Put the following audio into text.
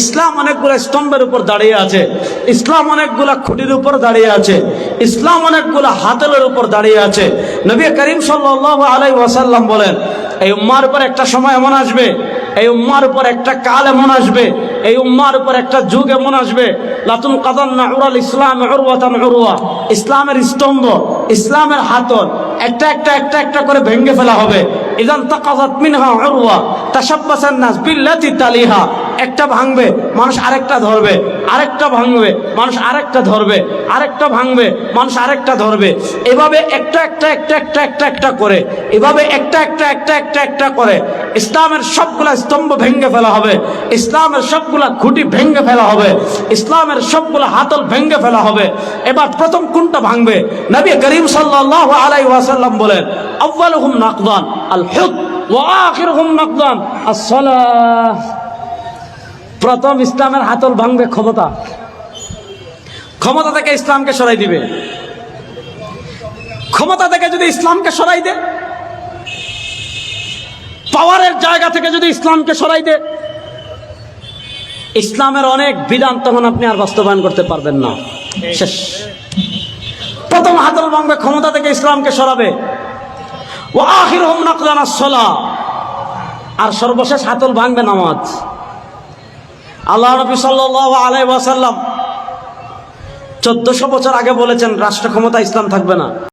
ইসলাম অনেকগুলো স্তম্ভের উপর দাঁড়িয়ে আছে, ইসলাম অনেকগুলা খুঁটির উপর দাঁড়িয়ে আছে, ইসলাম অনেকগুলো হাতলের উপর দাঁড়িয়ে আছে। নবী করিম সাল্লাহ আলাই ওয়াসাল্লাম বলেন, এই উম্মার উপর একটা সময় এমন আসবে, এই উম্মার উপর একটা কাল এমন আসবে, এই উম্মার উপর একটা যুগ এমন আসবে, লাতুন কাদান না ইসলাম ইসলামের স্তম্ভ, ইসলামের হাতল, একটা একটা একটা একটা করে ভেঙ্গে ফেলা হবে। ইদান তাকাজাত মিনহা উরওয়া তাশাব্বাসান নাস বিল্লাতি তালিহা। একটা ভাঙবে, মানুষ আরেকটা ধরবে, আরেকটা ভাঙবে, মানুষ আরেকটা ধরবে, আরেকটা ভাঙবে, মানুষ আরেকটা ধরবে। এভাবে একটা একটা একটা একটা একটা একটা করে, এভাবে একটা একটা একটা একটা একটা করে। ইসলামের সবগুলা স্তম্ভ ভেঙে ফেলা হবে, ইসলামের সবগুলা খুঁটি ভেঙে ফেলা হবে, ইসলামের সবগুলা হাতল ভেঙে ফেলা হবে। এবার প্রথম কোনটা ভাঙবে? নবী করিম সাল্লাল্লাহু আলাইহি ওয়াসাল্লাম বলেন, আউয়ালুহুম নাকদান। প্রথম ইসলামের হাতল ভাঙবে ক্ষমতা। ক্ষমতা থেকে ইসলামকে সরাই দিবে। ক্ষমতা থেকে যদি ইসলামকে সরাই দে, পাওয়ারের জায়গা থেকে যদি ইসলামকে সরাই দে, ইসলামের অনেক বিধান তখন আপনি আর বাস্তবায়ন করতে পারবেন না। শেষ। প্রথম হাতল ভাঙবে ক্ষমতা থেকে ইসলামকে সরাবে। আর সর্বশেষ হাতল ভাঙবে নামাজ। আল্লাহ নবী সাল্লাহ আলাই চোদ্দশো বছর আগে বলেছেন, রাষ্ট্র ক্ষমতা ইসলাম থাকবে না।